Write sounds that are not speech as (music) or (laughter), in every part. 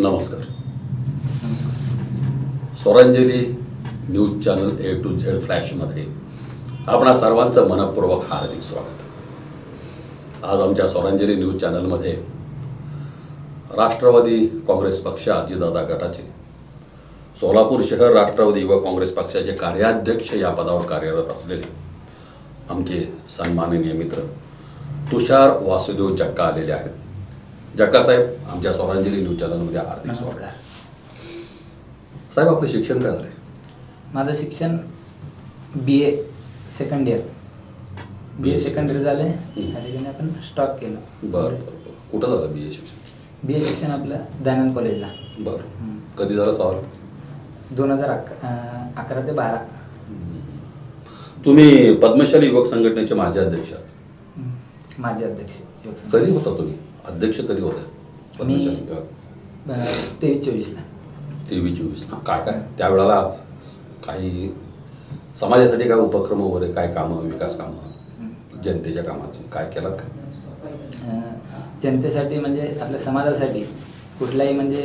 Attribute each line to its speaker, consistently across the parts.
Speaker 1: नमस्कार. Swaranjali news channel A to Z फ्लॅशमध्ये आपणा सर्वांचं मनपूर्वक हार्दिक स्वागत. आज आमच्या स्वरांजली न्यूज चॅनलमध्ये राष्ट्रवादी काँग्रेस पक्ष अजितदादा गटाचे सोलापूर शहर राष्ट्रवादी युवक काँग्रेस पक्षाचे कार्याध्यक्ष या पदावर कार्यरत असलेले आमचे सन्माननीय मित्र तुषार वासुदेव जक्का आलेले आहेत. जक्का साहेब आमच्या स्वरांजली न्यूज चॅनलमध्ये हार्दिक
Speaker 2: नमस्कार.
Speaker 1: साहेब आपलं शिक्षण काय झालंय?
Speaker 2: माझं शिक्षण B A second year B A second year झालं त्या ठिकाणी आपण स्टॉप केलं.
Speaker 1: बरं कुठं झालं बी ए शिक्षण?
Speaker 2: बी ए शिक्षण आपलं दयानंद कॉलेजला
Speaker 1: बरं. कधी झालं सवाल?
Speaker 2: दोन हजार अक अं, अकरा ते बारा.
Speaker 1: तुम्ही पद्मशाली युवक संघटनेचे माजी अध्यक्ष आहात.
Speaker 2: माझे अध्यक्ष संघ.
Speaker 1: कधी होता तुम्ही? अध्यक्ष कधी होते
Speaker 2: मी तेवीस चोवीसला
Speaker 1: तेवीस चोवीस ना काय काय? त्यावेळेला काही समाजासाठी काय उपक्रम वगैरे काय कामं विकास कामं जनतेच्या कामाची काय केलं काय
Speaker 2: अं, जनतेसाठी म्हणजे आपल्या समाजासाठी कुठल्याही म्हणजे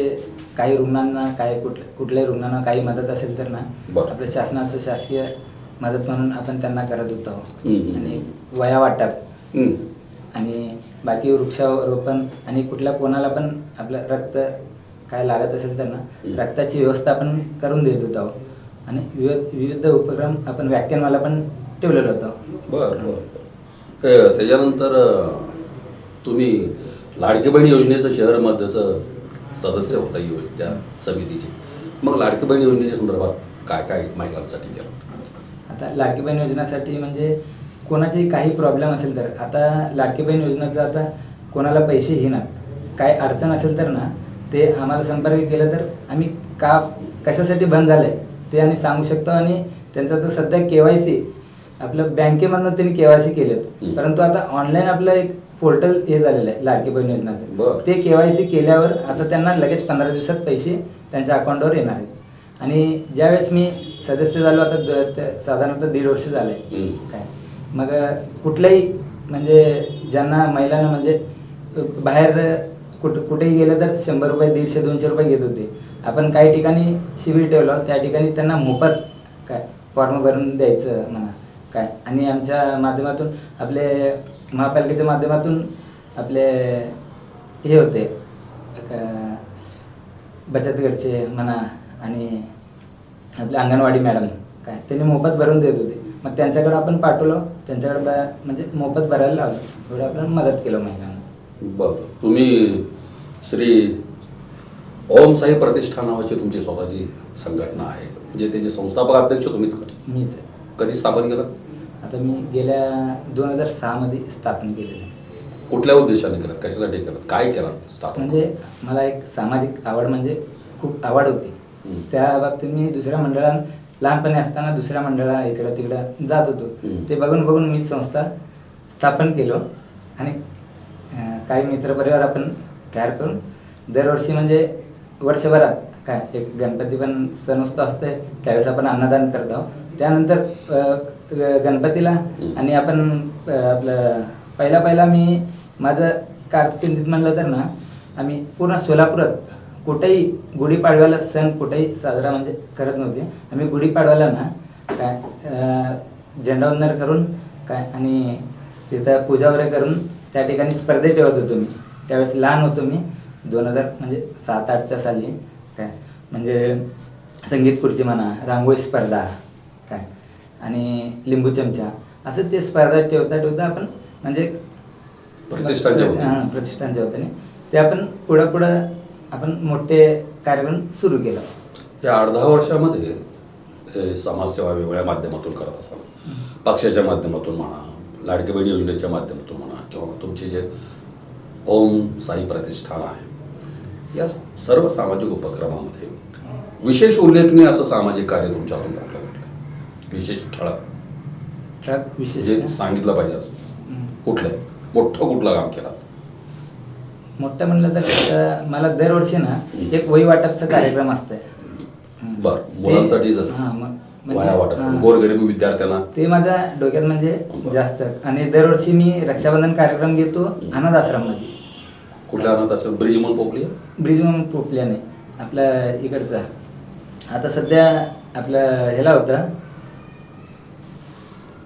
Speaker 2: काही रुग्णांना काय कुठल्या कुठल्याही रुग्णांना काही मदत असेल तर ना. आपल्या शासनाचं शासकीय मदत म्हणून आपण त्यांना करत होतो. आणि वया वाटप. आणि बाकी वृक्षारोपण आणि कुठल्या कोणाला पण आपलं रक्त काय लागत असेल तर ना. रक्ताची व्यवस्था आपण करून देत होतो. आणि विविध विविध उपक्रम आपण व्याख्यानमाला पण ठेवलेलं होतं.
Speaker 1: बरं बरं त्याच्यानंतर तुम्ही लाडकी बहीण योजनेचं शहरमध्येचं सदस्य होता यो त्या समितीचे. मग लाडकी बहीण योजनेच्या संदर्भात काय काय महिलांसाठी केलं?
Speaker 2: आता लाडकी बहीण योजनेसाठी म्हणजे कोणाची काही प्रॉब्लेम असेल तर आता लाडकी बहीण योजनेचं आता कोणाला पैसे येणार काय अडचण असेल तर ना ते आम्हाला संपर्क केला तर आम्ही का कशासाठी बंद झालं आहे ते आम्ही सांगू शकतो आणि त्यांचं तर सध्या के वाय सी आपलं बँकेमधनं त्यांनी के वाय सी केलेत. परंतु आता ऑनलाईन आपलं एक पोर्टल हे झालेलं आहे लाडकी बहीण. योजनाचं ते के वाय सी केल्यावर आता त्यांना लगेच पंधरा दिवसात पैसे त्यांच्या अकाउंटवर येणार आहेत आणि ज्यावेळेस मी सदस्य झालो आता साधारणतः दीड वर्ष झाले
Speaker 1: हम्म.
Speaker 2: काय मग कुठलंही म्हणजे ज्यांना महिलांना म्हणजे बाहेर कुठ कुठेही गेलं तर शंभर रुपये दीडशे दोनशे रुपये घेत होते. आपण काही ठिकाणी शिबिर ठेवलं त्या ठिकाणी त्यांना मोफत काय फॉर्म भरून द्यायचं म्हणा काय. आणि आमच्या माध्यमातून आपले महापालिकेच्या माध्यमातून आपले हे होते क- बचत गटचे म्हणा आणि आपले अंगणवाडी मॅडम काय. त्यांनी मोफत भरून देत होते. मग त्यांच्याकडे आपण पाठवलं त्यांच्याकडे ब- म्हणजे मोफत भरायला लावलं एवढं आपण मदत केलं महिलांना.
Speaker 1: बरं. तुम्ही श्री ओम साई प्रतिष्ठान नावाची तुमची स्वतःची संघटना आहे. म्हणजे त्याचे संस्थापक अध्यक्ष तुम्हीच?
Speaker 2: मीच आहे.
Speaker 1: कधी स्थापन केलं?
Speaker 2: आता मी गेल्या दोन हजार सहामध्ये स्थापन केलेलं. आहे
Speaker 1: कुठल्या उद्देशाने केलं? कशासाठी केलं? काय केलं स्थापन?
Speaker 2: म्हणजे मला एक सामाजिक आवड म्हणजे खूप आवड होती. त्या बाबतीत मी दुसऱ्या मंडळात लहानपणी असताना दुसऱ्या मंडळा इकडं तिकडं जात होतो. ते बघून बघून मी संस्था स्थापन केलो आणि काही मित्रपरिवार आपण तयार करून दरवर्षी म्हणजे वर्षभरात काय एक गणपती पण सण असते त्यावेळेस आपण अन्नदान करत आहोत. त्यानंतर गणपतीला आणि आपण आपलं पहिला पहिला मी माझं कारकिर्दीत म्हणलं तर ना आम्ही पूर्ण सोलापुरात कुठेही गुढीपाडव्याला सण कुठेही साजरा म्हणजे करत नव्हते. आम्ही गुढीपाडव्याला ना काय झेंडावंदन करून काय आणि तिथं पूजा वगैरे करून त्या ठिकाणी स्पर्धे ठेवत होतो मी. त्यावेळेस लहान होतो मी. दोन हजार म्हणजे सात आठच्या साली काय म्हणजे संगीत खुर्ची म्हणा रांगोळी स्पर्धा काय आणि लिंबू चमचा असं ते स्पर्धा ठेवता ठेवता आपण म्हणजे
Speaker 1: प्रतिष्ठानच्या.
Speaker 2: हां, प्रतिष्ठानच्या वतीने. ते आपण पुढं पुढं आपण मोठे कार्यक्रम सुरू केला.
Speaker 1: या आठ दहा वर्षामध्ये समाजसेवा वेगवेगळ्या माध्यमातून करत असाल पक्षाच्या माध्यमातून म्हणा लाडकी बहीण योजनेच्या माध्यमातून म्हणा किंवा तुमचे जे ओम साई प्रतिष्ठान आहे या सर्व सामाजिक उपक्रमामध्ये विशेष उल्लेखनीय असं सामाजिक कार्य तुमच्याकडून कुठलं घडलं? विशेष ठळक.
Speaker 2: ट्रक विशेष?
Speaker 1: सांगितलं पाहिजे असं. कुठलं? मोठं कुठलं काम केलं?
Speaker 2: मोठं म्हणलं तर मला दरवर्षी ना एक वही वाटपचा कार्यक्रम असतंय. हम्म.
Speaker 1: बरं
Speaker 2: ते-
Speaker 1: मुलांसाठी जर
Speaker 2: हां, मग- म्हणजे-
Speaker 1: वया वाटप
Speaker 2: हां.
Speaker 1: गोरगरीब विद्यार्थ्यांना
Speaker 2: ते माझ्या डोक्यात म्हणजे. जास्त आणि दरवर्षी मी रक्षाबंधन कार्यक्रम घेतो अनाथ आश्रममध्ये.
Speaker 1: कुठल्या अनाथ आश्रम? ब्रिज म्हणून पोकली
Speaker 2: ब्रिज म्हणून पोपल्याने आपल्या इकडचा. आता सध्या आपल्या ह्याला होतं.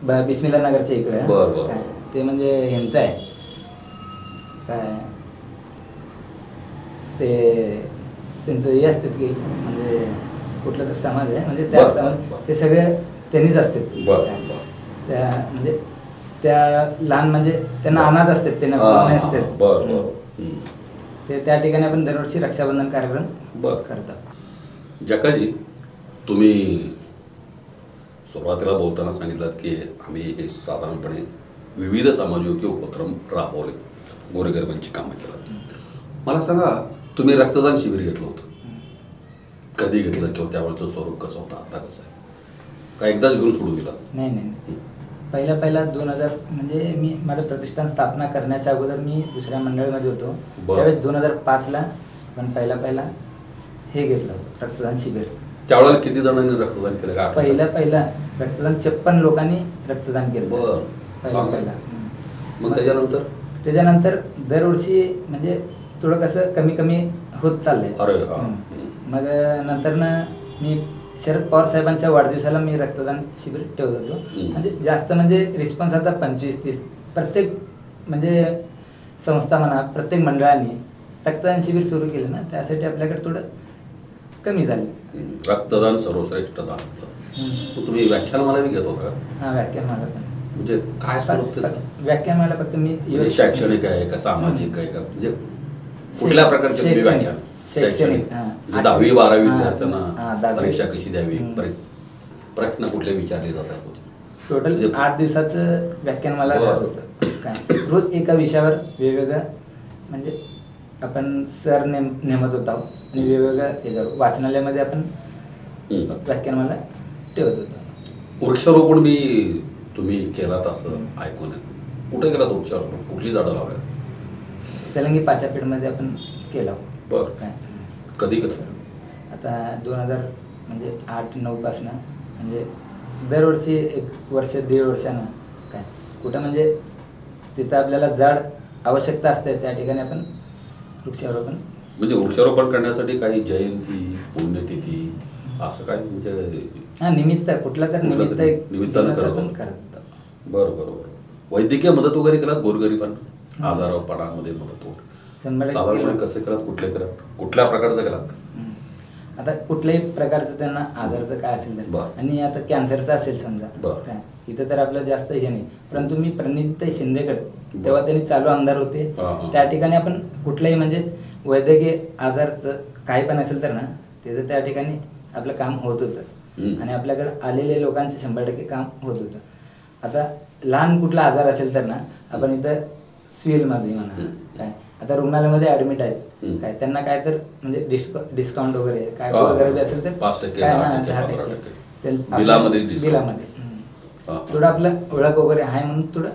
Speaker 2: ब- बिस्मिल्ला नगरच्या इकडे.
Speaker 1: बरं, बरं.
Speaker 2: काय, ते म्हणजे ह्यांचं आहे. काय? ते त्यांचं हे असतात की म्हणजे कुठला तर समाज आहे म्हणजे त्या
Speaker 1: बरं, बरं,
Speaker 2: समाज
Speaker 1: बरं.
Speaker 2: ते सगळे त्यांनीच असतात.
Speaker 1: बरं.
Speaker 2: त्या म्हणजे त्या लहान म्हणजे त्यांना अनाथ असतात त्यांना कोण असतात
Speaker 1: बरं.
Speaker 2: ते त्या ठिकाणी आपण दरवर्षी रक्षाबंधन कार्यक्रम
Speaker 1: बरं.
Speaker 2: करतो
Speaker 1: जकाजी तुम्ही सुरुवातीला बोलताना सांगितलं की आम्ही हे साधारणपणे विविध सामाजिक उपक्रम राबवले गोरगरिबांची कामं केलं. मला सांगा तुम्ही रक्तदान शिबिर घेतलं होतं कधी घेतलं किंवा त्यावेळचं स्वरूप कसं होतं आता कसं आहे का एकदाच घेऊन सोडून दिलं
Speaker 2: नाही नाही. पहिला पहिला दोन हजार म्हणजे मी माझं प्रतिष्ठान स्थापना करण्याच्या अगोदर मी दुसऱ्या मंडळामध्ये होतो. त्यावेळेस दोन हजार पाचला पण पहिला पहिला हे घेतलं होतं रक्तदान शिबिर
Speaker 1: त्यावेळेला किती जणांनी रक्तदान केलं का?
Speaker 2: पहिला पहिला रक्तदान छप्पन लोकांनी रक्तदान केलं. पहिला. पहिला.
Speaker 1: मग त्याच्यानंतर
Speaker 2: त्याच्यानंतर दरवर्षी म्हणजे थोडं कसं कमी कमी होत चाललंय.
Speaker 1: अरे.
Speaker 2: मग नंतर ना मी शरद पवार साहेबांच्या वाढदिवसाला मी रक्तदान शिबिर ठेवत होतो. म्हणजे जास्त म्हणजे रिस्पॉन्स आता पंचवीस तीस प्रत्येक म्हणजे संस्था म्हणा प्रत्येक मंडळाने रक्तदान शिबिर सुरू केलं ना त्यासाठी आपल्याकडे थोडं कमी झालं.
Speaker 1: रक्तदान सर्वश्रेष्ठ दान तुम्ही व्याख्यानमाला घेत होता का?
Speaker 2: हा व्याख्यानमाला पण.
Speaker 1: म्हणजे काय
Speaker 2: व्याख्यानमाला फक्त मी
Speaker 1: म्हणजे शैक्षणिक आहे का सामाजिक आहे का? म्हणजे कुठल्या प्रकारचे तुम्ही. व्याख्यान
Speaker 2: शैक्षणिक.
Speaker 1: म्हणजे दहावी बारावी विद्यार्थ्यांना. परीक्षा कशी द्यावी? प्रश्न कुठले विचारले जातात
Speaker 2: टोटल
Speaker 1: म्हणजे-
Speaker 2: आठ दिवसाचं व्याख्यान मला. राहत होतं काय? रोज एका विषयावर वेगवेगळं म्हणजे आपण सर नेम नेमत होतो आणि वेगवेगळ्या याच्यावर. वाचनालयामध्ये आपण. व्याख्यान मला ठेवत होतो.
Speaker 1: वृक्षारोपण बी तुम्ही केलात असं ऐकून. कुठे केलात वृक्षारोपण? कुठली झाडं लावल्यात?
Speaker 2: तेलंगी पाचापीठमध्ये आपण केलं.
Speaker 1: बरं.
Speaker 2: काय?
Speaker 1: कधी कसं
Speaker 2: आता दोन हजार म्हणजे आठ नऊपासनं म्हणजे दरवर्षी एक वर्ष दीड वर्षानं काय? कुठं म्हणजे तिथं आपल्याला झाड आवश्यकता असते त्या ठिकाणी आपण वृक्षारोपण.
Speaker 1: म्हणजे वृक्षारोपण करण्यासाठी काही जयंती पुण्यतिथी असं काय म्हणजे
Speaker 2: हा निमित्त कुठला तर निमित्त
Speaker 1: निमित्तानं
Speaker 2: दिनाचं
Speaker 1: करत होतो. बरं बरं बरं. वैद्यकीय मदत वगैरे केलात गोरगरिबांना? मदत
Speaker 2: शंभर टक्के
Speaker 1: साधारणपणे
Speaker 2: केलं.
Speaker 1: कसं केलात कुठले केलात कुठल्या प्रकारचं
Speaker 2: हम्म. आता कुठल्याही प्रकारचं त्यांना आजारचं काय असेल. आणि आता कॅन्सरचं असेल समजा इथं तर आपलं जास्त हे नाही परंतु मी प्रणित शिंदेकडे. तेव्हा त्यांनी चालू आमदार होते. त्या ठिकाणी आपण कुठल्याही म्हणजे वैद्यकीय आजारचं काही पण असेल तर ना त्याचं त्या ठिकाणी आपलं काम होत होतं. आणि आपल्याकडे आलेले लोकांचं शंभर टक्के काम होत होतं आता लहान कुठला आजार असेल तर ना आपण इथं सिव्हिलमध्ये म्हणा
Speaker 1: हम्म.
Speaker 2: काय आता रुग्णालयामध्ये ऍडमिट आहेत. काय त्यांना काय तर म्हणजे डिस्क डिस्काउंट वगैरे काय
Speaker 1: हा.
Speaker 2: गरिबी असेल तर काय
Speaker 1: दहा
Speaker 2: हा,
Speaker 1: टक्के,
Speaker 2: दहा टक्के.
Speaker 1: बिलामध्ये. हा, हा.
Speaker 2: थोडं आपलं ओळख वगैरे आहे म्हणून थोडं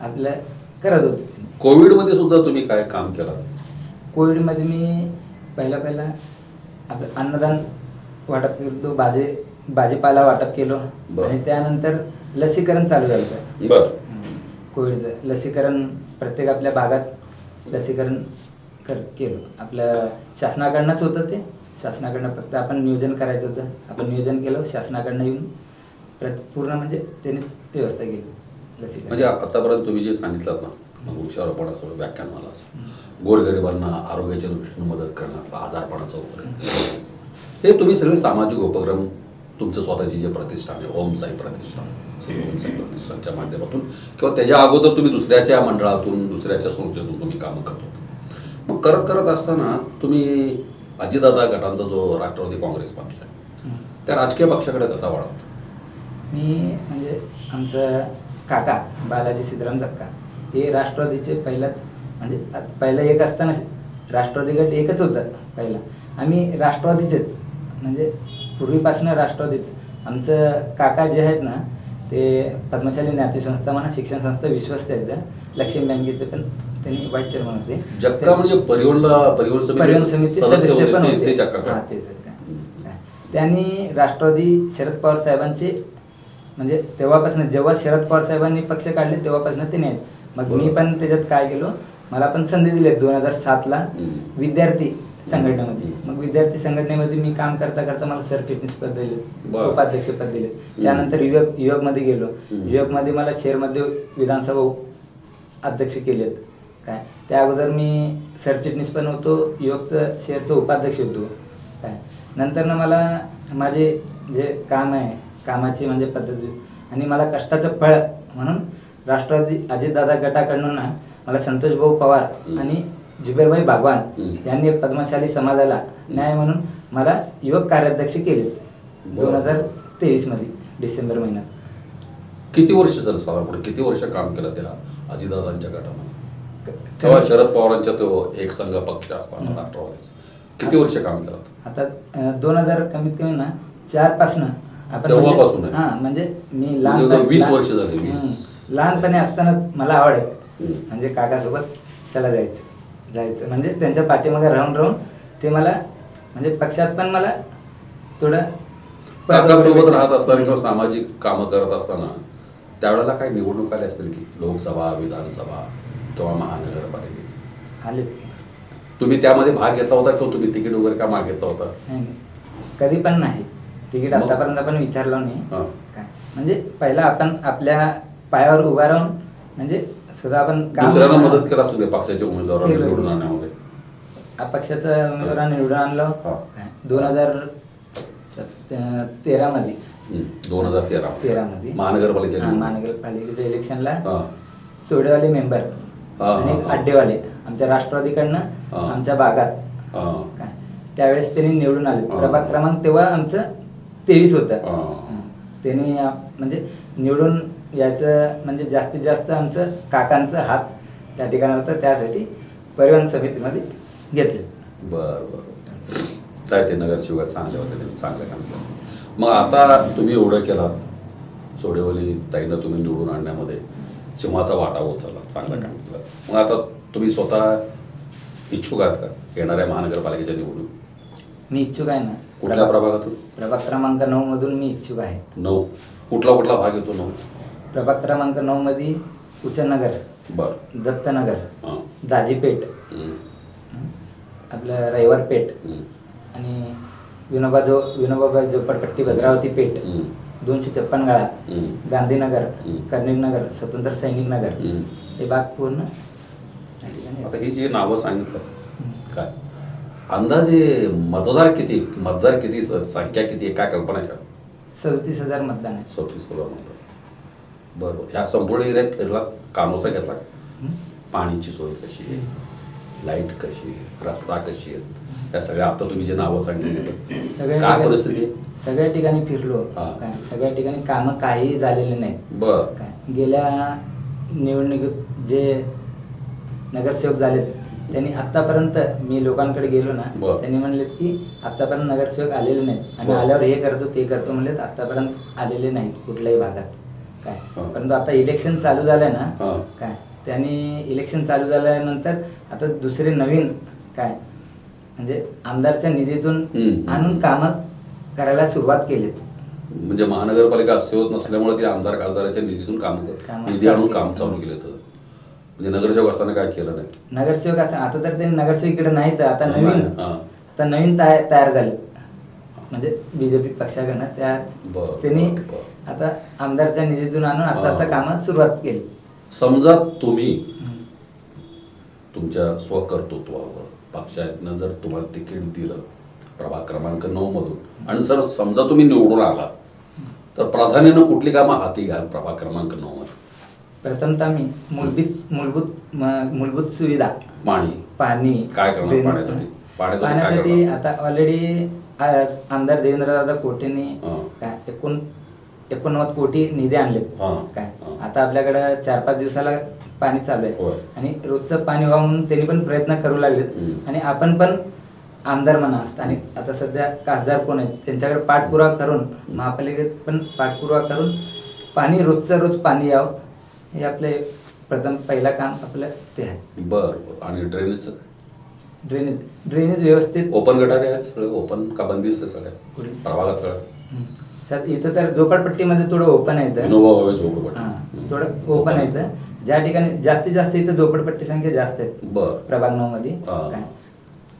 Speaker 2: आपलं करत होते.
Speaker 1: कोविडमध्ये सुद्धा तुम्ही काय काम केलं
Speaker 2: कोविडमध्ये मी पहिला पहिला आपलं अन्नदान वाटप केलो भाजी भाजीपाला वाटप केलो. आणि त्यानंतर लसीकरण चालू झालं.
Speaker 1: बर.
Speaker 2: कोविडचं. लसीकरण प्रत्येक आपल्या भागात लसीकरण कर केलं. आपलं शासनाकडनंच होतं ते. शासनाकडनं फक्त आपण नियोजन करायचं होतं. आपण नियोजन केलं शासनाकडनं येऊन प्रत पूर्ण म्हणजे त्यांनीच व्यवस्था केली. लसीकरण.
Speaker 1: म्हणजे आतापर्यंत तुम्ही जे सांगितलं ना वृक्षारोपण असो व्याख्यानमाला असो गोरगरिबांना आरोग्याच्या दृष्टीने मदत करण्याचा आजारपणाचं वगैरे. हे तुम्ही सगळे सामाजिक उपक्रम तुमचं स्वतःची जे प्रतिष्ठान आहे ओम साई प्रतिष्ठान प्रतिष्ठानच्या माध्यमातून. किंवा त्याच्या अगोदर तुम्ही दुसऱ्याच्या मंडळातून दुसऱ्याच्या संस्थेतून तुम्ही कामं करत होता. मग करत करत असताना तुम्ही अजितदादा गटांचा जो राष्ट्रवादी काँग्रेस पक्ष आहे त्या राजकीय पक्षाकडे कसा वाढत
Speaker 2: मी म्हणजे आमचं काका बालाजी सिद्धराम जक्का हे राष्ट्रवादीचे पहिलाच म्हणजे पहिला पहिलं एक असताना राष्ट्रवादी गट एकच होतं पहिला. आम्ही राष्ट्रवादीचेच म्हणजे पूर्वीपासून राष्ट्रवादीच. आमचं काका जे आहेत ना ते पद्मशाली ज्ञाती संस्था म्हणा शिक्षण संस्था विश्वस्त आहेत लक्ष्मी बँकेचे पण त्यांनी व्हाईस चेअरमन होते
Speaker 1: म्हणजे परिवहनला परिवहन
Speaker 2: परिवहन
Speaker 1: समिती
Speaker 2: सदस्य पण होते? हा, तेच. त्यांनी राष्ट्रवादी शरद पवार साहेबांचे म्हणजे तेव्हापासून जेव्हा शरद पवार साहेबांनी पक्ष काढले तेव्हापासून ते नाहीत मग मी. पण त्याच्यात काय केलो मला पण संधी दिली दोन हजार सातला. विद्यार्थी संघटनेमध्ये. मग विद्यार्थी संघटनेमध्ये मी काम करता करता मला सरचिटणीस पद दिले. उपाध्यक्ष पद दिले त्यानंतर युवक युवकमध्ये गेलो. युवकमध्ये मला शेअरमध्ये विधानसभा अध्यक्ष केलेत काय त्या अगोदर मी सरचिटणीस पण होतो युवकचं शेअरचं उपाध्यक्ष होतो काय नंतर ना मला माझे जे काम आहे कामाची म्हणजे पद्धती आणि मला कष्टाचं फळ म्हणून राष्ट्रवादी अजितदादा गटाकडून ना मला संतोष भाऊ पवार. आणि जुबेरभाई
Speaker 1: हम्म.
Speaker 2: यांनी एक पद्मशाली समाजाला न्याय म्हणून मला युवक कार्याध्यक्ष
Speaker 1: बरं.
Speaker 2: दोन हजार तेवीसमध्ये डिसेंबर महिन्यात
Speaker 1: किती वर्ष झालं साधारणपणे किती वर्ष काम केलं त्या अजितदादांच्या गटामध्ये तेव्हा शरद पवारांच्या तो एक संघ पक्ष असताना. राष्ट्रवादीचा किती वर्ष काम केलं
Speaker 2: आता दोन हजार कमीत कमी ना चार पासनं आपण म्हणजे-? हा म्हणजे मी
Speaker 1: म्हणजे
Speaker 2: लहान
Speaker 1: वीस वर्ष झाली.
Speaker 2: लहानपणी असतानाच मला आवड आहे. म्हणजे काकासोबत चला जायचं जायचं म्हणजे त्यांच्या पाठीमागे राहून राहून ते मला म्हणजे पक्षात पण मला थोडं भेटलं.
Speaker 1: राहत असताना किंवा सामाजिक कामं करत असताना त्यावेळेला काही निवडणूक आल्या असतील की लोकसभा विधानसभा किंवा महानगरपालिकेची
Speaker 2: आलेत की.
Speaker 1: तुम्ही त्यामध्ये भाग घेतला होता किंवा तुम्ही तिकीट वगैरे का मागितला होता
Speaker 2: नाही. कधी पण नाही तिकीट? आतापर्यंत आपण विचारलं नाही. काय म्हणजे पहिला आपण आपल्या पायावर उभा राहून म्हणजे स्वतः आपण
Speaker 1: दुसऱ्याला मदत केला असेल पक्षाच्या उमेदवारांना. निवडून आणण्यामध्ये
Speaker 2: अपक्षाचं उमेदवारांनी निवडून आणलं. दोन हजार तेरामध्ये
Speaker 1: दोन हजार तेरा
Speaker 2: तेरामध्ये
Speaker 1: महानगरपालिकेच्या
Speaker 2: हा,
Speaker 1: निवडणुकीत.
Speaker 2: महानगरपालिकेच्या इलेक्शनला. सोडेवाले मेंबर आणि. अड्डेवाले आमच्या राष्ट्रवादीकडनं. आमच्या भागात. काय त्यावेळेस त्यांनी निवडून आले. प्रभाग क्रमांक तेव्हा आमचं तेवीस होतं. त्यांनी म्हणजे निवडून याचं म्हणजे जास्तीत जास्त आमचं काकांचं हात त्या ठिकाणी होतं त्यासाठी परिवहन समितीमध्ये घेतले.
Speaker 1: बर बर. काय ते नगरसेवक चांगले होते त्यांनी चांगलं काम केलं. मग आता तुम्ही एवढं केलात सोडेवली ताईनं तुम्ही निवडून आणण्यामध्ये सिंहाचा वाटा उचलला चांगलं काम केलं. मग आता तुम्ही स्वतः इच्छुक आहात का येणाऱ्या महानगरपालिकेच्या निवडणूक?
Speaker 2: मी इच्छुक आहे ना.
Speaker 1: कुठल्या प्रभागातून?
Speaker 2: प्रभाग क्रमांक नऊ मधून मी इच्छुक आहे.
Speaker 1: नऊ. कुठला कुठला भाग येतो नऊ?
Speaker 2: प्रभाग क्रमांक नऊ मध्ये उच्चनगर
Speaker 1: बर
Speaker 2: दत्तनगर दाजीपेठ. आपलं रविवारपेठ
Speaker 1: हम्म.
Speaker 2: आणि विनोबा जो विनोबाबाई झोपडपट्टी भद्रावती पेठ. दोनशे छप्पन गाळा. गांधीनगर
Speaker 1: हम्म.
Speaker 2: कर्णिक नगर स्वतंत्र सैनिक नगर. हे भाग पूर्ण
Speaker 1: आता ही जी नावं सांगितलं. काय अंदाजे मतदार किती मतदार किती संख्या किती आहे काय कल्पना का
Speaker 2: सदतीस हजार मतदान आहे
Speaker 1: सव्वीस सोळा मतदार बरं बरं ह्या संपूर्ण एरियात फिरला कानोसा घेतला? पाणीची सोय कशी आहे? लाइट कशी आहे? रस्ता कशी आहेत? या सगळ्या आता तुम्ही जे नावं सांगितली
Speaker 2: सगळ्या
Speaker 1: काय परिस्थिती आहे?
Speaker 2: सगळ्या ठिकाणी फिरलो.
Speaker 1: हा.
Speaker 2: काय? सगळ्या ठिकाणी कामं काही झालेले नाहीत.
Speaker 1: बर.
Speaker 2: काय? गेल्या निवडणुकीत जे नगरसेवक झालेत त्यांनी आतापर्यंत मी लोकांकडे गेलो ना
Speaker 1: बरं.
Speaker 2: त्यांनी म्हणलेत की आतापर्यंत नगरसेवक आलेले नाहीत. आम्ही
Speaker 1: बरं.
Speaker 2: आल्यावर हे करतो ते करतो म्हणलेत आतापर्यंत आलेले नाहीत कुठल्याही भागात. काय. परंतु आता इलेक्शन चालू झालंय ना. काय त्यांनी इलेक्शन चालू झाल्यानंतर आता दुसरे नवीन काय म्हणजे आमदारच्या निधीतून. आणून कामं करायला सुरुवात केलीत
Speaker 1: म्हणजे महानगरपालिका अस्तित्वात नसल्यामुळे ते आमदार खासदाराच्या निधीतून काम निधी आणून काम
Speaker 2: केलं.
Speaker 1: चालू केलं तर म्हणजे नगरसेवक असताना काय केलं नाही
Speaker 2: नगरसेवक असं आता तर त्यांनी नगरसेवक इकडे नाहीत आता
Speaker 1: नाही,
Speaker 2: नवीन. आता नवीन तयार झाले म्हणजे बीजेपी पक्षाकडनं त्या त्यांनी. आता आमदारच्या निधीतून आणून आता. आता कामात सुरुवात केली
Speaker 1: समजा तुम्ही. तुमच्या स्वकर्तृत्वावर पक्षानं जर तुम्हाला तिकीट दिलं प्रभाग क्रमांक नऊ मधून आणि जर समजा तुम्ही निवडून आला तर प्राधान्यानं कुठली कामं हाती घ्याल प्रभाग क्रमांक नऊ मध्ये
Speaker 2: प्रथमतः मी मूलभूत मूलभूत मूलभूत सुविधा
Speaker 1: पाणी
Speaker 2: पाणी
Speaker 1: काय करणार पाण्यासाठी?
Speaker 2: आता ऑलरेडी आमदार देवेंद्रदादा कोटेंनी
Speaker 1: हा.
Speaker 2: काय एकूण एकोणनव्वद कोटी निधी आणले
Speaker 1: हा.
Speaker 2: काय
Speaker 1: हा.
Speaker 2: आता आपल्याकडं चार पाच दिवसाला पाणी चालू आहे
Speaker 1: होय.
Speaker 2: आणि रोजचं पाणी व्हावं म्हणून त्यांनी पण प्रयत्न करू लागलेत
Speaker 1: हम्म.
Speaker 2: आणि आपण पण आमदार म्हणा आणि आता सध्या खासदार कोण आहेत त्यांच्याकडे पाठपुरावा करून महापालिकेत पण पाठपुरावा करून पाणी रोजचं रोज पाणी यावं हे आपले प्रथम पहिला काम आपलं ते आहे
Speaker 1: बर बर. आणि ड्रेनेजचं
Speaker 2: ड्रेनेज ड्रेनेज व्यवस्थित
Speaker 1: ओपन गटारे आहेत सगळे ओपन का बंदिस्त सगळ्या
Speaker 2: कुठे?
Speaker 1: प्रभागात सगळ्या.
Speaker 2: सर इथं तर झोपडपट्टीमध्ये थोडं ओपन आहे इथं.
Speaker 1: विनोबा भावे झोपडपट्टी.
Speaker 2: थोडं ओपन आहे ज्या ठिकाणी जास्तीत जास्त इथं झोपडपट्टी संख्या जास्त आहेत.
Speaker 1: बर.
Speaker 2: प्रभाग नऊ मध्ये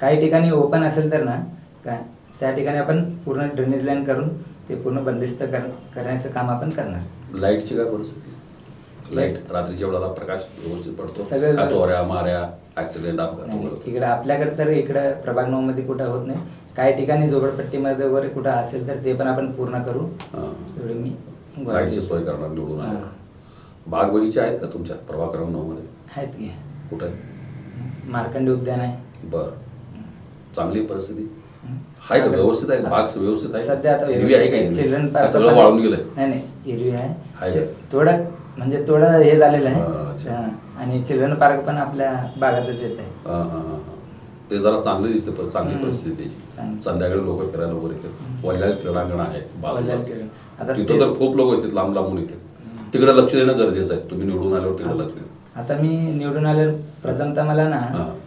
Speaker 2: काही ठिकाणी ओपन असेल तर ना काय? त्या ठिकाणी आपण पूर्ण ड्रेनेज लाईन करून ते पूर्ण बंदिस्त कर करण्याचं काम आपण करणार.
Speaker 1: लाईटची काय परिस्थिती लाइट रात्रीच्या वेळेला प्रकाश व्यवस्थित पडतो.
Speaker 2: सगळं-
Speaker 1: का चोऱ्या माऱ्या ऍक्सिडेंट अपघात
Speaker 2: इकडे आपल्याकडे तर इकडं प्रभाग नऊ मध्ये कुठं होत नाही. काही ठिकाणी झोपडपट्टीमध्ये वगैरे कुठं असेल तर ते पण आपण पूर्ण करू. एवढी मी
Speaker 1: लाईटची. सोय करणार निवडून. आल्यावर. बाग बगीचे आहेत का तुमच्या? प्रभाग क्रमांक नऊ मध्ये
Speaker 2: आहेत की.
Speaker 1: कुठे
Speaker 2: मार्कंडी उद्यान आहे.
Speaker 1: बर. चांगली परिस्थिती. आहे का? व्यवस्थित आहे? बाग व्यवस्थित आहे?
Speaker 2: सध्या आता
Speaker 1: हिरवी आहे का हिरवी?
Speaker 2: चिल्ड्रन
Speaker 1: का
Speaker 2: पार्क
Speaker 1: सगळं वाळून गेलंय?
Speaker 2: नाही नाही. हिरवी आहे.
Speaker 1: आहे
Speaker 2: चि-
Speaker 1: का?
Speaker 2: थोडं म्हणजे थोडं हे झालेलं
Speaker 1: हा,
Speaker 2: आहे.
Speaker 1: अच्छा.
Speaker 2: हा. आणि चिल्ड्रन पार्क पण आपल्या भागातच येत आहे.
Speaker 1: हा, हा, हा, हा. ते जरा चांगली दिसते पर चांगली. परिस्थिती त्याची. संध्याकाळी लोक फिरायला वगैरे येतात वल्ल्याला क्रीडांगण आहे तिथं तर खूप लोक येतात लांब लांबून येतात तिकडे लक्ष देणं गरजेचं आहे तुम्ही निवडून आल्यावर तिकडे लक्ष द्या
Speaker 2: आता मी निवडून आल्यावर प्रथमतः मला ना.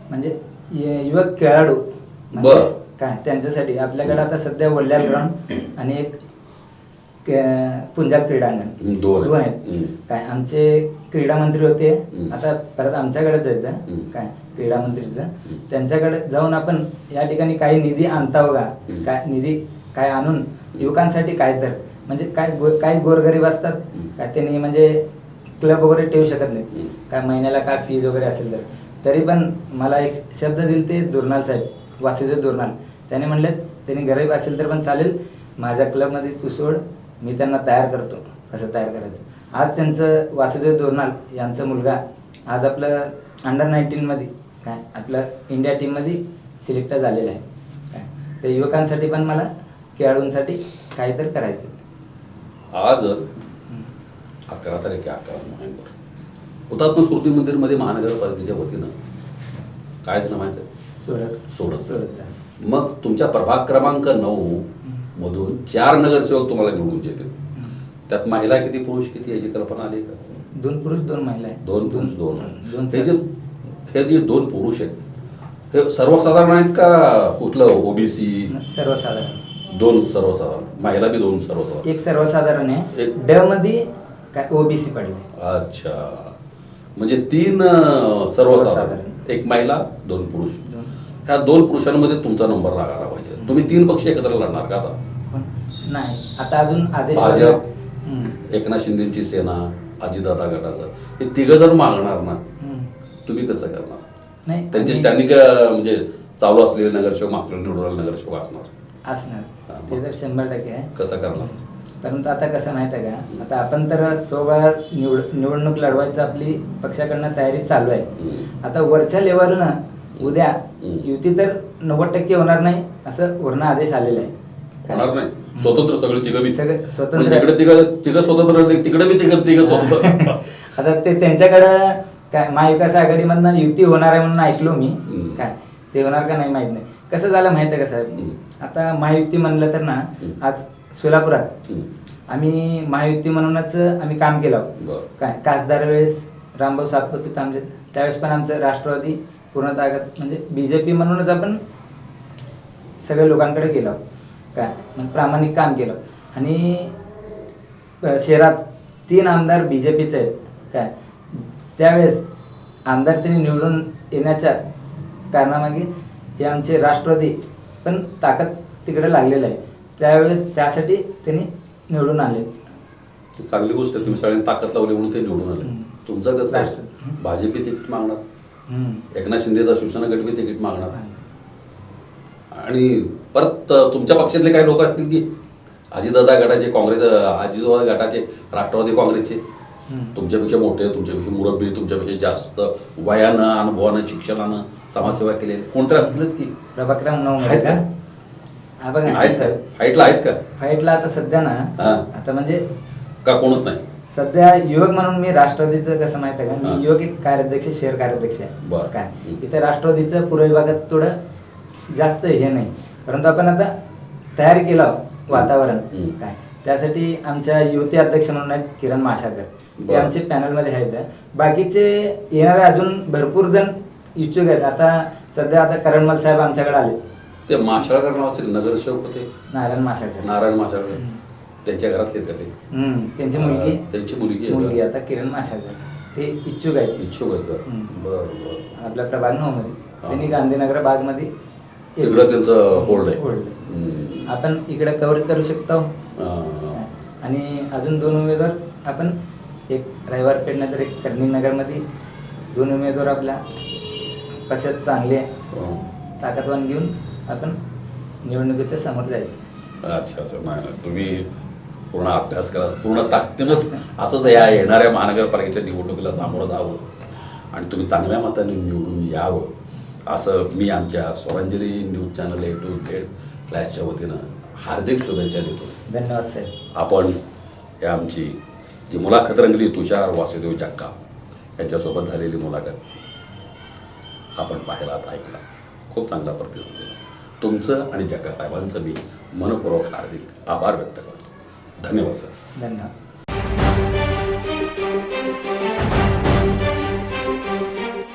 Speaker 2: म्हणजे ये- युवक खेळाडू म्हणजे
Speaker 1: बर.
Speaker 2: काय त्यांच्यासाठी आपल्याकडे आता सध्या वल्ल्याल ग्राउंड आणि एक पुंजाब क्रीडांगण
Speaker 1: दोन आहेत.
Speaker 2: काय आमचे क्रीडा मंत्री होते. आता परत आमच्याकडेच आहेत. काय क्रीडा मंत्रीचं त्यांच्याकडे जाऊन आपण या ठिकाणी काही निधी आणता बघा. काय निधी काय आणून युवकांसाठी काय तर? म्हणजे काय गो काही गोरगरीब असतात. काय त्यांनी म्हणजे क्लब वगैरे ठेवू शकत. नाही काय महिन्याला काय फीज वगैरे असेल तर. तरी पण मला एक शब्द दिले ते दोरनाल साहेब वासुदेव दोरनाल. त्याने म्हणले त्यांनी गरीब असेल तर पण चालेल. माझ्या क्लबमध्ये तू सोड. मी त्यांना तयार करतो. कसं तयार करायचं? आज त्यांचं वासुदेव दोरनाल यांचा मुलगा आज आपलं अंडर नाईन्टीनमध्ये काय? आपलं इंडिया टीममध्ये सिलेक्ट झालेलं आहे. काय? त्या युवकांसाठी पण मला खेळाडूंसाठी काहीतरी करायचं
Speaker 1: आज अकरा तारीख आहे अकरा नोव्हेंबर. हुतात्मा स्मृती मंदिरमध्ये महानगरपालिकेच्या वतीनं काय झालं माहिती आहे?
Speaker 2: सोडत.
Speaker 1: सोडत.
Speaker 2: सोडत
Speaker 1: मग तुमच्या प्रभाग क्रमांक नऊ मधून चार नगरसेवक तुम्हाला निवडून येतील त्यात महिला किती पुरुष किती याची कल्पना आली का?
Speaker 2: दोन पुरुष दोन महिला आहेत.
Speaker 1: दोन पुरुष दोन
Speaker 2: दोन.
Speaker 1: हे जे दोन पुरुष आहेत हे सर्वसाधारण आहेत का कुठलं ओबीसी
Speaker 2: सर्वसाधारण.
Speaker 1: दोन सर्वसाधारण. महिला बी दोन सर्वसाधारण.
Speaker 2: एक सर्वसाधारण आहे.
Speaker 1: एक-
Speaker 2: ड मध्ये काय ओबीसी पडले.
Speaker 1: अच्छा. म्हणजे तीन सर्वसाधारण. एक महिला दोन पुरुष. ह्या दोन पुरुषांमध्ये तुमचा नंबर लागायला पाहिजे. तुम्ही तीन पक्ष एकत्र लढणार का आता?
Speaker 2: नाही. आता अजून आदेश
Speaker 1: भाजप. एकनाथ शिंदेची सेना अजितदादा गटाचं. हे तिघं जर मागणार ना. तुम्ही कसं करणार?
Speaker 2: नाही
Speaker 1: त्यांची स्टँडिंग म्हणजे चालू असलेले नगरसेवक मागच्या निवडून नगरसेवक असणार.
Speaker 2: असणार. ते. तर शंभर टक्के आहे.
Speaker 1: कसं करणार?
Speaker 2: परंतु आता कसं माहीत आहे का? आता आपण तर सोळा निवड निवडणूक लढवायचं आपली पक्षाकडनं तयारी चालू आहे. आता वरच्या लेवलनं उद्या
Speaker 1: हम्म.
Speaker 2: युती तर नव्वद टक्के होणार नाही असं वर्ण आदेश आलेला आहे.
Speaker 1: होणार नाही. स्वतंत्र सगळे तिघं बी.
Speaker 2: सगळे स्वतंत्र.
Speaker 1: म्हणजे तिकडे तिघं तिघं स्वतंत्र तिकडे बी तिघं तिघं (laughs) स्वतंत्र.
Speaker 2: आता ते त्यांच्याकडं काय महाविकास आघाडीमधनं युती होणार आहे म्हणून ऐकलो मी. काय ते होणार का नाही माहीत नाही कसं झालं माहीत आहे का साहेब. आता महायुती म्हणलं तर ना. आज सोलापुरात. आम्ही महायुती म्हणूनच आम्ही काम केलं. काय खासदार वेळेस रामभाऊ सातपुते थांबले त्यावेळेस पण आमचं राष्ट्रवादी पूर्ण ताकद म्हणजे बीजेपी म्हणूनच आपण सगळ्या लोकांकडे गेलो काय प्रामाणिक काम केलं आणि शहरात तीन आमदार बी जे पीचे आहेत काय त्यावेळेस आमदार त्यांनी निवडून येण्याच्या कारणामागे हे आमचे राष्ट्रवादी पण ताकद तिकडे लागलेलं आहे त्यावेळेस त्यासाठी त्यांनी निवडून आले
Speaker 1: ती चांगली गोष्ट आहे तुम्ही सगळ्यांनी ताकद लावली म्हणून ते निवडून आले. तुमचं कसं
Speaker 2: राष्ट्र.
Speaker 1: भाजपी तिकीट मागणार. एकनाथ शिंदेचा शिवसेना गट बी तिकीट मागणार आणि परत तुमच्या पक्षातले काही लोक असतील की अजितदादा गटाचे काँग्रेस अजितदादा गटाचे राष्ट्रवादी काँग्रेसचे. तुमच्यापेक्षा मोठे तुमच्यापेक्षा मुरब्बी तुमच्यापेक्षा जास्त वयानं अनुभवानं शिक्षणानं समाजसेवा केलेली. कोणतरी असतीलच की.
Speaker 2: मध्ये
Speaker 1: आहेत
Speaker 2: का? हा बघा ना,
Speaker 1: आहेत का?
Speaker 2: साहेब.
Speaker 1: हाईटला आहेत का?
Speaker 2: फाईटला आता सध्या ना
Speaker 1: हा.
Speaker 2: आता म्हणजे
Speaker 1: का कोणच नाही?
Speaker 2: सध्या युवक म्हणून मी राष्ट्रवादीचं कसं माहीत आहे का?
Speaker 1: हा.
Speaker 2: मी युवक एक कार्याध्यक्ष शहर कार्याध्यक्ष
Speaker 1: बरं.
Speaker 2: आहे काय. इथे राष्ट्रवादीचं पूर्व विभागात थोडं जास्त हे नाही. परंतु आपण आता तयार केलं वातावरण. काय? त्यासाठी आमच्या युवती अध्यक्ष म्हणून आहेत किरण माशाकर. ते. आमचे पॅनलमध्ये आहेत. बाकीचे येणारे अजून भरपूर जण इच्छुक आहेत. आता सध्या आता करणमल साहेब आमच्याकडे आले.
Speaker 1: ते माशाळकर नावाचे नगरसेवक होते.
Speaker 2: नारायण माशाकर.
Speaker 1: नारायण माशाळकर. त्यांच्या घरातले आहेत का ते
Speaker 2: त्यांची मुलगी.
Speaker 1: त्यांची मुलगी?
Speaker 2: मुलगी. आता किरण माशाकर. ते इच्छुक आहेत.
Speaker 1: इच्छुक आहेत. बरं बरं.
Speaker 2: आपल्या प्रभाग नऊमध्ये. त्यांनी गांधीनगर बागमध्ये
Speaker 1: तिकडं त्यांचं होल्ड आहे.
Speaker 2: होल्ड. आपण इकडे कव्हर करू शकतो. आणि अजून दोन उमेदवार आपण एक रविवार पेठ तर एक कर्णी नगरमध्ये दोन उमेदवार आपल्या पक्षात चांगले
Speaker 1: हां.
Speaker 2: ताकदवान घेऊन आपण निवडणुकीच्या समोर जायचं.
Speaker 1: अच्छा अच्छा. नाही तुम्ही पूर्ण अभ्यास करा. पूर्ण ताकदीनच असंच या येणाऱ्या महानगरपालिकेच्या निवडणुकीला सामोरं जावं आणि तुम्ही चांगल्या मताने निवडून यावं. असं मी आमच्या Swaranjali news channel A to Z फ्लॅशच्या वतीनं हार्दिक शुभेच्छा देतो.
Speaker 2: धन्यवाद साहेब.
Speaker 1: आपण या आमची जी मुलाखत रंगली तुषार वासुदेव जक्का यांच्यासोबत झालेली मुलाखत आपण पाहिलात ऐकला. खूप चांगला प्रतिसाद दिला. तुमचं आणि जक्का साहेबांचं मी मनपूर्वक हार्दिक आभार व्यक्त करतो. धन्यवाद सर
Speaker 2: धन्यवाद.